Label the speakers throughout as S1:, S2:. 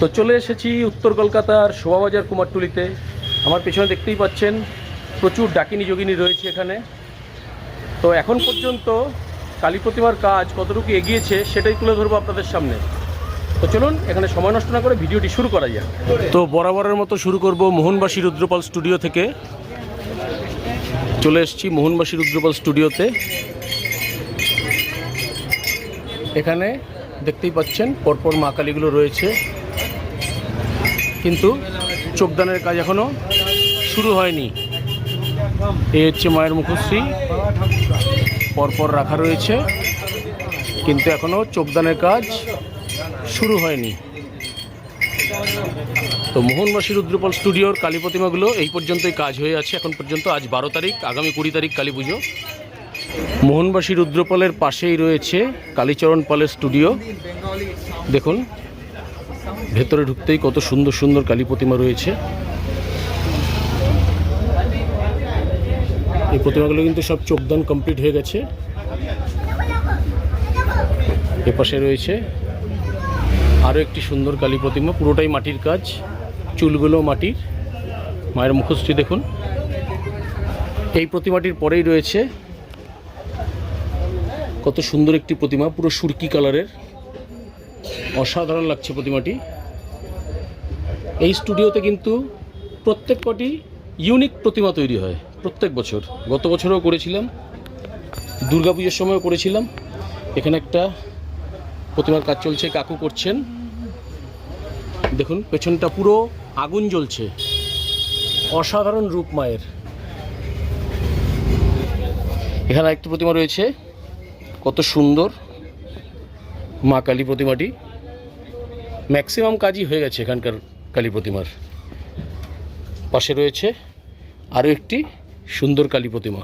S1: তো চলে এসেছি উত্তর কলকাতার শোভাবাজার কুমারটুলিতে। আমার পেছনে দেখতেই পাচ্ছেন প্রচুর ডাকিনি যোগিনী রয়েছে এখানে। তো এখন পর্যন্ত কালী প্রতিমার কাজ কতটুকু এগিয়েছে সেটাই তুলে ধরবো আপনাদের সামনে। তো চলুন, এখানে সময় নষ্ট না করে ভিডিওটি শুরু করা যাক। তো বরাবরের মতো শুরু করব মোহনবাসী রুদ্রপাল স্টুডিও থেকে। চলে এসেছি মোহনবাসী রুদ্রপাল স্টুডিওতে। এখানে দেখতেই পাচ্ছেন পরপর মা কালীগুলো রয়েছে। কিন্তু চোখদানের কাজ এখনও শুরু হয়নি। এই হচ্ছে মায়ের মুখশ্রী। পরপর রাখা রয়েছে, কিন্তু এখনও চোখদানের কাজ শুরু হয়নি। তো মোহনবাসী রুদ্রপাল স্টুডিওর কালী প্রতিমাগুলো এই পর্যন্তই কাজ হয়ে আছে। এখন পর্যন্ত আজ বারো তারিখ, আগামী কুড়ি তারিখ কালী পুজো। মোহনবাসী রুদ্রপালের পাশেই রয়েছে কালীচরণ পালের স্টুডিও। দেখুন ভেতরে ঢুকতেই কত সুন্দর সুন্দর কালী প্রতিমা রয়েছে। এই প্রতিমাগুলো কিন্তু সব চোখদান কমপ্লিট হয়ে গেছে। এপাশে রয়েছে আরও একটি সুন্দর কালী প্রতিমা, পুরোটাই মাটির কাজ চুলগুলো মাটির। মায়ের মুখশ্রী দেখুন। এই প্রতিমাটির পরেই রয়েছে কত সুন্দর একটি প্রতিমা, পুরো সুরকি কালারের। অসাধারণ লাগছে প্রতিমাটি। এই স্টুডিওতে কিন্তু প্রত্যেক কটি ইউনিক প্রতিমা তৈরি হয়, প্রত্যেক বছর। গত বছরও করেছিলাম, দুর্গাপুজোর সময়ও করেছিলাম। এখানে একটা প্রতিমার কাজ চলছে, কাকু করছেন। দেখুন, পেছনটা পুরো আগুন জ্বলছে। অসাধারণ রূপ মায়ের। এখানে একটি প্রতিমা রয়েছে, কত সুন্দর মা কালী প্রতিমাটি। ম্যাক্সিমাম কাজই হয়ে গেছে এখানকার কালী প্রতিমার পাশে রয়েছে আরও একটি সুন্দর কালী প্রতিমা।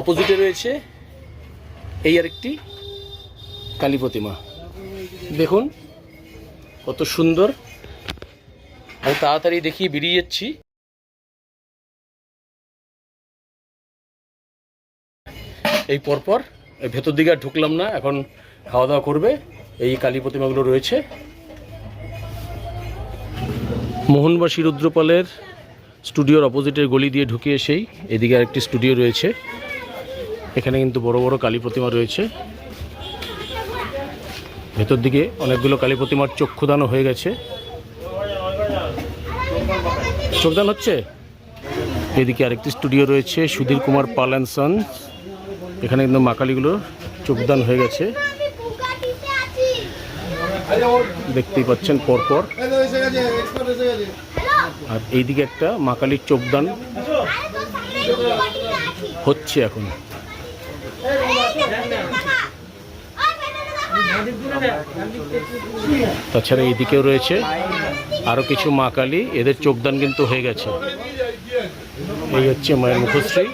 S1: অপোজিটে রয়েছে এই আরেকটি কালী প্রতিমা। দেখুন, কত সুন্দর। আমি তাড়াতাড়ি দেখিয়ে বেরিয়ে যাচ্ছি। এই পরপর ভেতর দিকে আর ঢুকলাম না, এখন খাওয়া দাওয়া করবে। এই কালী প্রতিমাগুলো রয়েছে। মোহনবাসী রুদ্রপালের স্টুডিওর অপোজিটের গলি দিয়ে ঢুকে এসেই এদিকে আরেকটি স্টুডিও রয়েছে। এখানে কিন্তু বড় বড় কালী প্রতিমা রয়েছে। ভেতর দিকে অনেকগুলো কালী প্রতিমার চক্ষুদানও হয়ে গেছে। চোখদান হচ্ছে? এদিকে আরেকটি স্টুডিও রয়েছে, সুধীর কুমার পাল অ্যান্ড সন্স। এখানে কিন্তু মা কালীগুলো চোখদান হয়ে গেছে। দেখতেই পাচ্ছেন পরপর। আর এইদিকে একটা মা কালীর চোখদান হচ্ছে এখন। তাছাড়া এইদিকেও রয়েছে আরও কিছু মা কালী, এদের চোখদান কিন্তু হয়ে গেছে। এই হচ্ছে মায়ের মুখশ্রী।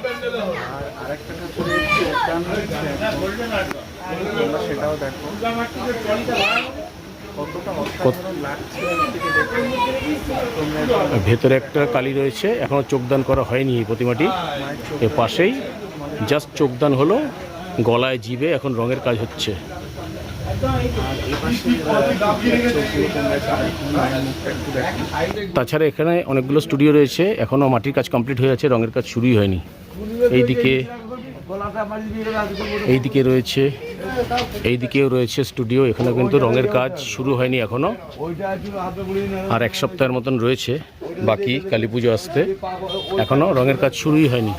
S2: সেটাও দেখো।
S1: ভেতরে একটা কালী রয়েছে এখনও চোখদান করা হয়নি এই প্রতিমাটি। এর পাশেই জাস্ট চোখদান হলো গলায় জিবে এখন রঙের কাজ হচ্ছে। তাছাড়া এখানে অনেকগুলো স্টুডিও রয়েছে এখনও মাটির কাজ কমপ্লিট হয়ে আছে রঙের কাজ শুরুই হয়নি। এইদিকে এইদিকে রয়েছে এইদিকেও রয়েছে স্টুডিও, এখানে কিন্তু রঙের কাজ শুরু হয়নি এখনও আর এক সপ্তাহের মতন রয়েছে বাকি কালী পুজো আসতে। এখনও রঙের কাজ শুরুই হয়নি।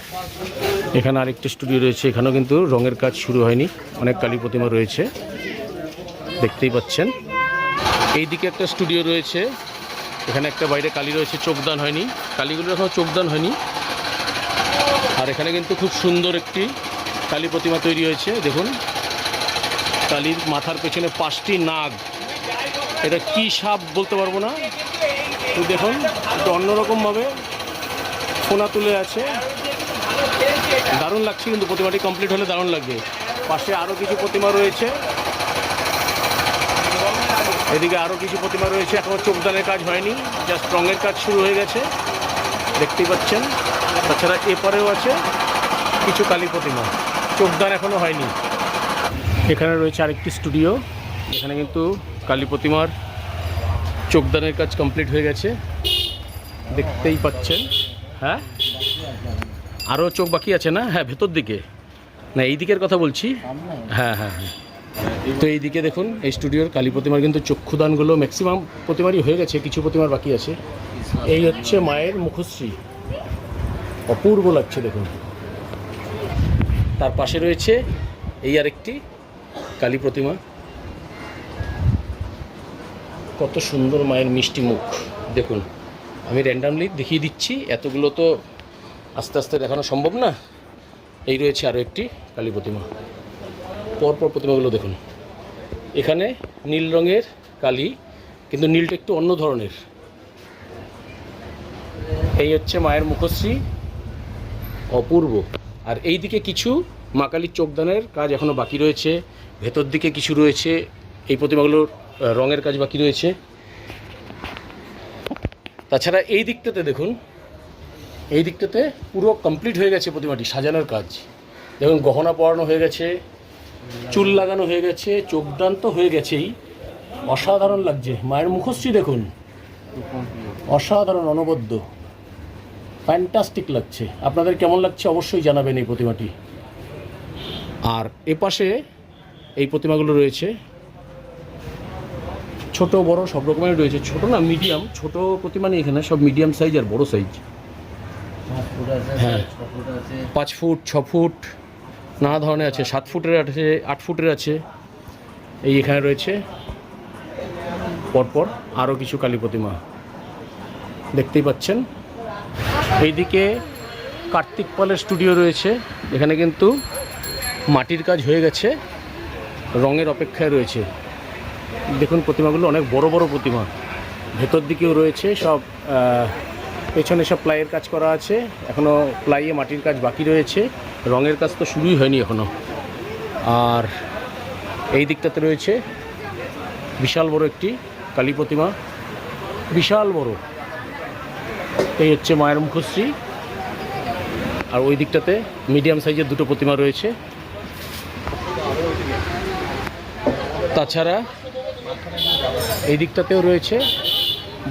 S1: এখানে আরেকটি স্টুডিও রয়েছে, এখানেও কিন্তু রঙের কাজ শুরু হয়নি। অনেক কালী প্রতিমা রয়েছে, দেখতেই পাচ্ছেন। এইদিকে একটা স্টুডিও রয়েছে, এখানে একটা বাইরে কালী রয়েছে, চোখদান হয়নি। কালীগুলোর এখনও চোখদান হয়নি। আর এখানে কিন্তু খুব সুন্দর একটি কালী প্রতিমা তৈরি হয়েছে, দেখুন। কালীর মাথার পেছনে পাঁচটি নাগ। এটা কি সাপ বলতে পারব না? তো দেখুন, একটু অন্যরকমভাবে ফোনা তুলে আছে। দারুণ লাগছে কিন্তু প্রতিমাটি কমপ্লিট হলে দারুণ লাগবে। পাশে আরও কিছু প্রতিমা রয়েছে। এদিকে আরও কিছু প্রতিমা রয়েছে এখনও চোখদানের কাজ হয়নি জাস্ট রঙের কাজ শুরু হয়ে গেছে। দেখতেই পাচ্ছেন, তাছাড়া এপারেও আছে কিছু কালী প্রতিমা। চোখদান এখনও হয়নি। এখানে রয়েছে আরেকটি স্টুডিও, এখানে কিন্তু কালী প্রতিমার চোখদানের কাজ কমপ্লিট হয়ে গেছে। দেখতেই পাচ্ছেন। হ্যাঁ? আরও চোখ বাকি আছে না? হ্যাঁ ভেতর দিকে। না, এই দিকের কথা বলছি। হ্যাঁ হ্যাঁ হ্যাঁ। তো এই দিকে দেখুন, এই স্টুডিওর কালী প্রতিমার কিন্তু চক্ষুদানগুলো ম্যাক্সিমাম প্রতিমারই হয়ে গেছে, কিছু প্রতিমার বাকি আছে। এই হচ্ছে মায়ের মুখশ্রী। অপূর্ব লাগছে দেখুন। তার পাশে রয়েছে এই আরেকটি কালী প্রতিমা। কত সুন্দর মায়ের মিষ্টি মুখ। দেখুন, আমি র্যান্ডামলি দেখিয়ে দিচ্ছি, এতগুলো তো আস্তে আস্তে দেখানো সম্ভব না। এই রয়েছে আরও একটি কালী প্রতিমা। পরপর প্রতিমাগুলো দেখুন। এখানে নীল রঙের কালী, কিন্তু নীলটা একটু অন্য ধরনের। এই হচ্ছে মায়ের মুখশ্রী, অপূর্ব। আর এই দিকে কিছু মা কালীর চোখদানের কাজ এখনও বাকি রয়েছে। ভেতর দিকে কিছু রয়েছে, এই প্রতিমাগুলোর রঙের কাজ বাকি রয়েছে। তাছাড়া এই দিকটাতে দেখুন, এই দিকটাতে পুরো কমপ্লিট হয়ে গেছে প্রতিমাটি, সাজানোর কাজ। দেখুন, গহনা পরানো হয়ে গেছে, চুল লাগানো হয়ে গেছে চোখদান তো হয়ে গেছেই। অসাধারণ লাগছে। মায়ের মুখশ্রী দেখুন। অসাধারণ, অনবদ্য। ফ্যান্টাস্টিক লাগছে। আপনাদের কেমন লাগছে অবশ্যই জানাবেন এই প্রতিমাটি। আর এপাশে এই প্রতিমাগুলো রয়েছে। ছোট, বড়, সব রকমের রয়েছে। ছোট না মিডিয়াম ছোট প্রতিমা নেই এখানে, সব মিডিয়াম সাইজ আর বড় সাইজ হ্যাঁ। পাঁচ ফুট, ছ ফুট, নানা ধরনের আছে। সাত ফুটের আছে, আট ফুটের আছে। এই এখানে রয়েছে। পরপর আরও কিছু কালী প্রতিমা। দেখতেই পাচ্ছেন। এইদিকে কার্তিক পালের স্টুডিও রয়েছে। এখানে কিন্তু মাটির কাজ হয়ে গেছে। রঙের অপেক্ষায় রয়েছে। দেখুন, প্রতিমাগুলো অনেক বড় বড় প্রতিমা। ভেতর দিকেও রয়েছে, সব পেছনে সব প্লাইয়ের কাজ করা আছে। এখনও প্লাইয়ে মাটির কাজ বাকি রয়েছে। রঙের কাজ তো শুরুই হয়নি এখনও আর এই দিকটাতে রয়েছে বিশাল বড় একটি কালী প্রতিমা। বিশাল বড়। এই হচ্ছে মায়ের মুখশ্রী। আর ওই দিকটাতে মিডিয়াম সাইজের দুটো প্রতিমা রয়েছে। তাছাড়া এই দিকটাতেও রয়েছে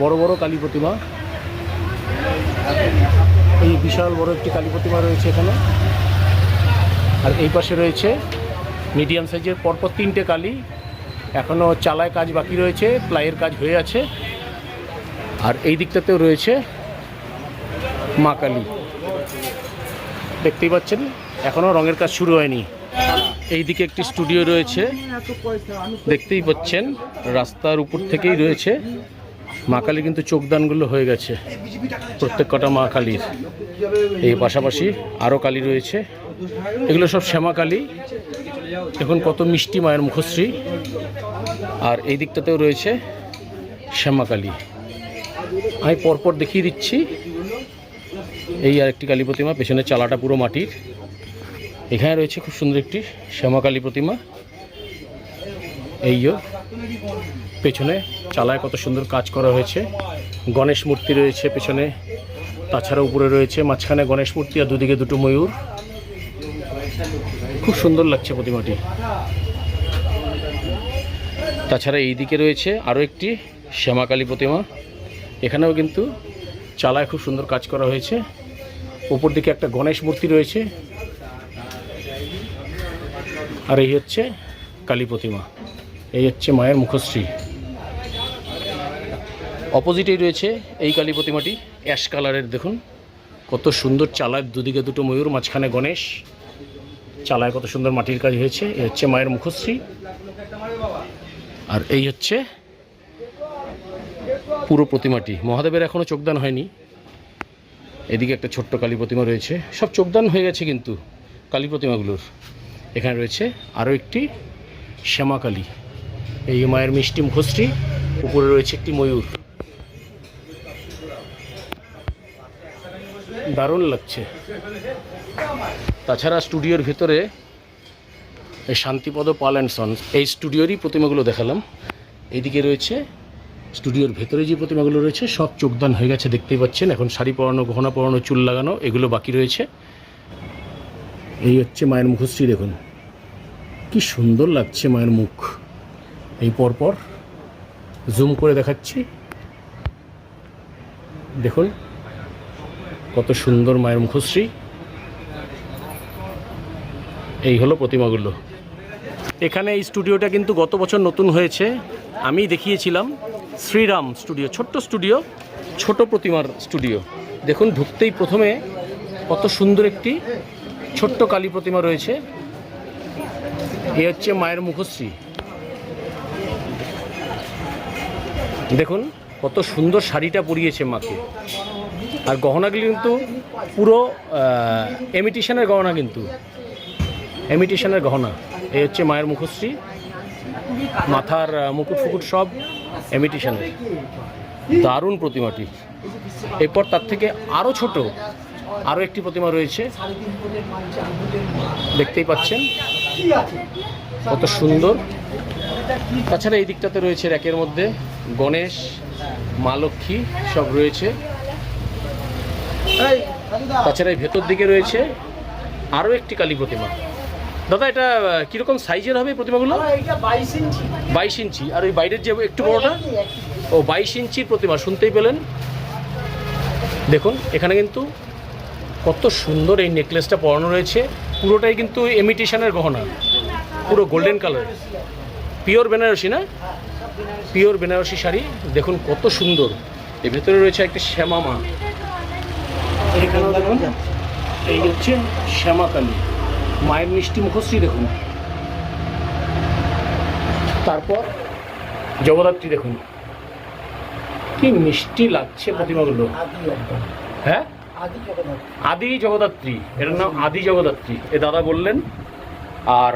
S1: বড় বড় কালী প্রতিমা। এই বিশাল বড় একটি কালী প্রতিমা রয়েছে এখানে। আর এই পাশে রয়েছে মিডিয়াম সাইজের পরপর তিনটে কালী। এখনও চালায় কাজ বাকি রয়েছে, প্লাইয়ের কাজ হয়ে আছে। আর এই দিকটাতেও রয়েছে মা কালী। দেখতেই পাচ্ছেন এখনও রঙের কাজ শুরু হয়নি। এই দিকে একটি স্টুডিও রয়েছে। দেখতেই পাচ্ছেন, রাস্তার উপর থেকেই রয়েছে। মা কালী কিন্তু চোখদানগুলো হয়ে গেছে, প্রত্যেক কটা মা কালীর। এই পাশাপাশি আরও কালী রয়েছে। এগুলো সব শ্যামা কালী। এখন কত মিষ্টি মায়ের মুখশ্রী। আর এই দিকটাতেও রয়েছে শ্যামা কালী। আমি পরপর দেখিয়ে দিচ্ছি। এই আর একটি কালী প্রতিমা পেছনে চালাটা পুরো মাটির। এখানে রয়েছে খুব সুন্দর একটি শ্যামা কালী প্রতিমা। এই যে পেছনে চালায় কত সুন্দর কাজ করা হয়েছে। গণেশ মূর্তি রয়েছে পেছনে, তাছাড়া উপরে রয়েছে, মাঝখানে গণেশ মূর্তি আর দুদিকে দুটো ময়ূর। খুব সুন্দর লাগছে প্রতিমাটি। তাছাড়া এই দিকে রয়েছে আরও একটি শ্যামাকালী প্রতিমা। এখানেও কিন্তু চালায় খুব সুন্দর কাজ করা হয়েছে। উপর দিকে একটা গণেশ মূর্তি রয়েছে। আর এই হচ্ছে কালী প্রতিমা। এই হচ্ছে মায়ের মুখশ্রী। অপোজিটেই রয়েছে এই কালী প্রতিমাটি। অ্যাশ কালারের দেখুন, কত সুন্দর চালায় দুদিকে দুটো ময়ূর, মাঝখানে গণেশ। চালায় কত সুন্দর মাটির কাজ হয়েছে। এই হচ্ছে মায়ের মুখশ্রী। আর এই হচ্ছে পুরো প্রতিমাটি। মহাদেবের এখনও চোখদান হয়নি। এদিকে একটা ছোট্ট কালী প্রতিমা রয়েছে। সব চোখদান হয়ে গেছে কিন্তু কালী প্রতিমাগুলোর। এখানে রয়েছে আরও একটি শ্যামাকালী। এই মায়ের মিষ্টি মুখশ্রী, উপরে রয়েছে একটি ময়ূর। দারুণ লাগছে। তাছাড়া স্টুডিওর ভেতরে এই শান্তিপদ পাল অ্যান্ড সন্স, এই স্টুডিওরই প্রতিমাগুলো দেখালাম। এইদিকে রয়েছে, স্টুডিওর ভেতরে যে প্রতিমাগুলো রয়েছে, সব চোখদান হয়ে গেছে, দেখতেই পাচ্ছেন। এখন শাড়ি পরানো, গহনা পরানো, চুল লাগানো, এগুলো বাকি রয়েছে। এই হচ্ছে মায়ের মুখশ্রী, দেখুন। কি সুন্দর লাগছে মায়ের মুখ। এই পরপর জুম করে দেখাচ্ছি। দেখুন, কত সুন্দর মায়ের মুখশ্রী। এই হলো প্রতিমাগুলো। এখানে এই স্টুডিওটা কিন্তু গত বছর নতুন হয়েছে। আমি দেখিয়েছিলাম শ্রীরাম স্টুডিও, ছোট্ট স্টুডিও, ছোট প্রতিমার স্টুডিও। দেখুন, ঢুকতেই প্রথমে কত সুন্দর একটি ছোট্ট কালী প্রতিমা রয়েছে। এ হচ্ছে মায়ের মুখশ্রী। দেখুন, কত সুন্দর শাড়িটা পরিয়েছে মাকে। আর গহনাগুলি কিন্তু পুরো এমিটেশনের গহনা কিন্তু। এমিটেশনের গহনা। এই হচ্ছে মায়ের মুখশ্রী। মাথার মুকুট ফুকুট সব এমিটেশনের দারুণ প্রতিমাটি। এরপর তার থেকে আরও ছোট আরও একটি প্রতিমা রয়েছে। দেখতেই পাচ্ছেন। কত সুন্দর। তাছাড়া এই দিকটাতে রয়েছে র্যাকের মধ্যে গণেশ, মা লক্ষ্মী সব রয়েছে। তাছাড়া এই ভেতর দিকে রয়েছে আরও একটি কালী প্রতিমা। দাদা, এটা কীরকম সাইজের হবে প্রতিমাগুলো?
S2: বাইশ ইঞ্চি।
S1: আর ওই বাইরের যে একটু বড়টা? ও, বাইশ ইঞ্চির প্রতিমা, শুনতেই পেলেন? দেখুন, এখানে কিন্তু কত সুন্দর এই নেকলেসটা পরানো রয়েছে। পুরোটাই কিন্তু এমিটেশনের গহনা। পুরো গোল্ডেন কালার পিওর বেনারসি না? পিওর বেনারসি শাড়ি। দেখুন কত সুন্দর। এর ভেতরে রয়েছে একটা শ্যামা মা। এখানেও দেখুন, এই হচ্ছে শ্যামা কালী। মায়ের মিষ্টি মুখশ্রী দেখুন। তারপর জগদ্ধাত্রী দেখুন। কি মিষ্টি লাগছে প্রতিমাগুলো। হ্যাঁ?
S2: আদি
S1: জগদ্ধাত্রী। এটার নাম আদি জগদ্ধাত্রী। এ দাদা বললেন। আর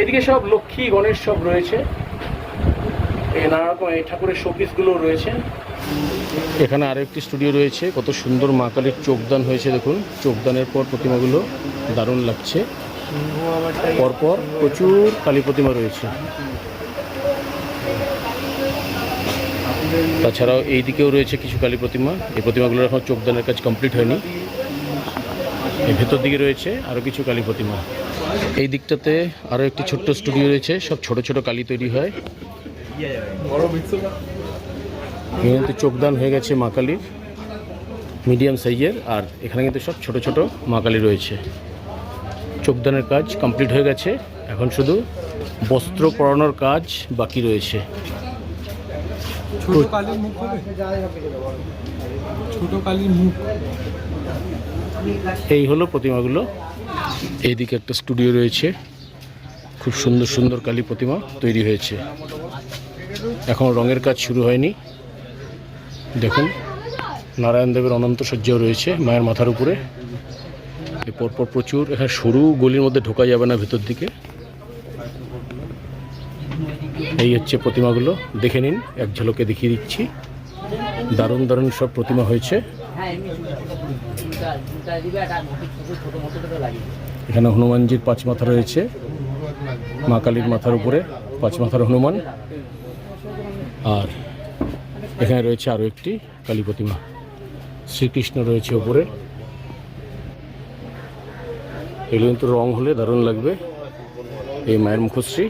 S1: এদিকে সব লক্ষ্মী, গণেশ সব রয়েছে। নানা রকম এই ঠাকুরের শোপিসগুলো রয়েছে। এখানে আরও একটি স্টুডিও রয়েছে। কত সুন্দর মা কালীর চোখদান হয়েছে দেখুন। চোখদানের পর প্রতিমাগুলো দারুণ লাগছে। পরপর প্রচুর কালী প্রতিমা রয়েছে। তাছাড়াও এই দিকেও রয়েছে কিছু কালী প্রতিমা। এই প্রতিমাগুলোর এখন চোখদানের কাজ কমপ্লিট হয়নি। এই ভেতর দিকে রয়েছে আরও কিছু কালী প্রতিমা। এই দিকটাতে আরও একটি ছোট্ট স্টুডিও রয়েছে, সব ছোট ছোট কালী তৈরি হয়। কিন্তু চোখদান হয়ে গেছে মা কালীর, মিডিয়াম সাইজের, আর এখানে কিন্তু সব ছোট ছোট মা কালী রয়েছে। চোখদানের কাজ কমপ্লিট হয়ে গেছে, এখন শুধু বস্ত্র পরানোর কাজ বাকি রয়েছে।
S3: ছোট মুখ হবে? ছোট মুখ।
S1: এই হলো প্রতিমাগুলো। এইদিকে একটা স্টুডিও রয়েছে। খুব সুন্দর সুন্দর কালী প্রতিমা তৈরি হয়েছে। এখন রঙের কাজ শুরু হয়নি। দেখুন, নারায়ণ দেবের অনন্ত সজ্জাও রয়েছে মায়ের মাথার উপরে। পরপর প্রচুর এখানে সরু গলির মধ্যে ঢোকা যাবে না ভেতর দিকে। এই হচ্ছে প্রতিমাগুলো। দেখে নিন, এক ঝলকে দেখিয়ে দিচ্ছি। দারুণ দারুণ সব প্রতিমা হয়েছে।
S2: হ্যাঁ
S1: এখানে হনুমানজির পাঁচ মাথা রয়েছে। মা কালীর মাথার উপরে পাঁচ মাথার হনুমান। আর এখানে রয়েছে আরও একটি কালী প্রতিমা। শ্রীকৃষ্ণ রয়েছে ওপরে এগুলো কিন্তু রং হলে দারুণ লাগবে। এই মায়ের মুখশ্রী।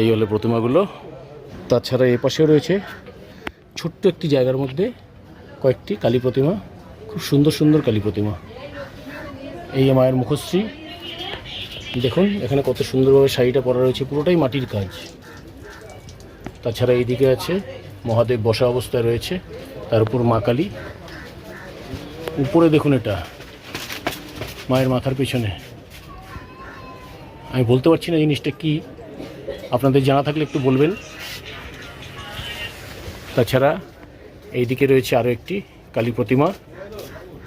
S1: এই হলো প্রতিমাগুলো। তাছাড়া এ পাশেও রয়েছে ছোট্ট একটি জায়গার মধ্যে কয়েকটি কালী প্রতিমা, খুব সুন্দর সুন্দর কালী প্রতিমা। এই মায়ের মুখশ্রী, দেখুন, এখানে কত সুন্দরভাবে শাড়িটা পরা রয়েছে, পুরোটাই মাটির কাজ। তাছাড়া এইদিকে আছে, মহাদেব বসা অবস্থায় রয়েছে, তার উপর মা কালী। উপরে দেখুন এটা, মায়ের মাথার পেছনে। আমি বলতে পারছি না জিনিসটা কি। আপনাদের জানা থাকলে একটু বলবেন। তাছাড়া এইদিকে রয়েছে আরও একটি কালী প্রতিমা।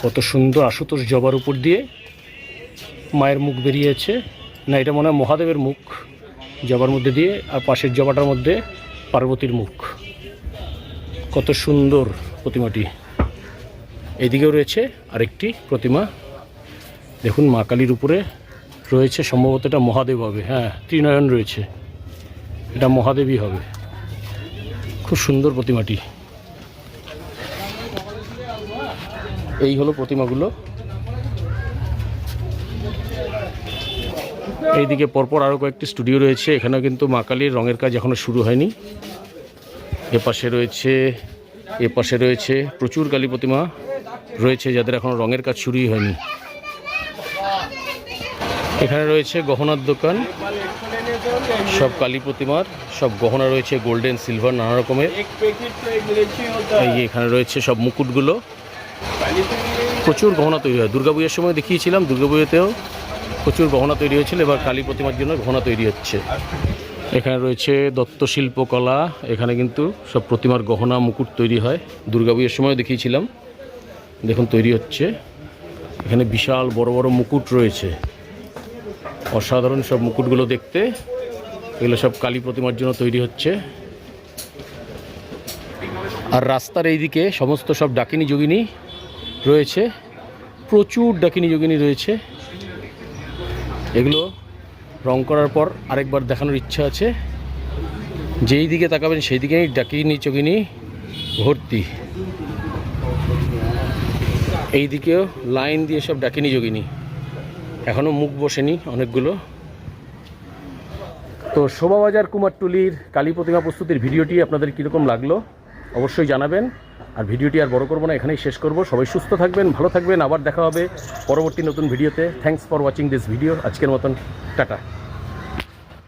S1: কত সুন্দর আশুতোষ জবার উপর দিয়ে মায়ের মুখ বেরিয়েছে। না, এটা মনে হয় মহাদেবের মুখ জবার মধ্যে দিয়ে আর পাশের জবাটার মধ্যে পার্বতীর মুখ। কত সুন্দর প্রতিমাটি। এদিকেও রয়েছে আরেকটি প্রতিমা। দেখুন, মা কালীর উপরে রয়েছে, সম্ভবত এটা মহাদেব হবে। হ্যাঁ ত্রিনয়ন রয়েছে। এটা মহাদেবী হবে। খুব সুন্দর প্রতিমাটি। এই হলো প্রতিমাগুলো। এইদিকে পরপর আরও কয়েকটি স্টুডিও রয়েছে। এখানেও কিন্তু মা কালীর রঙের কাজ এখনও শুরু হয়নি। এ পাশে রয়েছে এ পাশে রয়েছে প্রচুর কালী প্রতিমা রয়েছে যাদের এখনও রঙের কাজ শুরুই হয়নি। এখানে রয়েছে গহনার দোকান। সব কালী প্রতিমার সব গহনা রয়েছে গোল্ডেন সিলভার নানা রকমের। এই এখানে রয়েছে সব মুকুটগুলো। প্রচুর গহনা তৈরি হয়। দুর্গাপুজোর সময় দেখিয়েছিলাম দুর্গাপুজোতেও প্রচুর গহনা তৈরি হয়েছিল। এবার কালী প্রতিমার জন্য গহনা তৈরি হচ্ছে। এখানে রয়েছে দত্ত শিল্পকলা এখানে কিন্তু সব প্রতিমার গহনা মুকুট তৈরি হয়। দুর্গাপুজোর সময় দেখিয়েছিলাম। দেখুন তৈরি হচ্ছে। এখানে বিশাল বড় বড় মুকুট রয়েছে। অসাধারণ সব মুকুটগুলো দেখতে। এগুলো সব কালী প্রতিমার জন্য তৈরি হচ্ছে। আর রাস্তার এইদিকে সমস্ত সব ডাকিনী যোগিনী রয়েছে। প্রচুর ডাকিনী যোগিনী রয়েছে। এগুলো রং করার পর আরেকবার দেখানোর ইচ্ছা আছে। যেই দিকে তাকাবেন সেই দিকেই ডাকিনী চকিনি ভর্তি। এই দিকেও লাইন দিয়ে সব ডাকিনী যোগিনী। এখনও মুখ বসেনি অনেকগুলো। তো শোভাবাজার কুমারটুলির কালী প্রতিমা প্রস্তুতির ভিডিওটি আপনাদের কীরকম লাগল অবশ্যই জানাবেন। আর ভিডিওটি আর বড় করব না, এখানেই শেষ করব। সবাই সুস্থ থাকবেন, ভালো থাকবেন। আবার দেখা হবে পরবর্তী নতুন ভিডিওতে। Thanks for watching this video আজকের মতন, টাটা।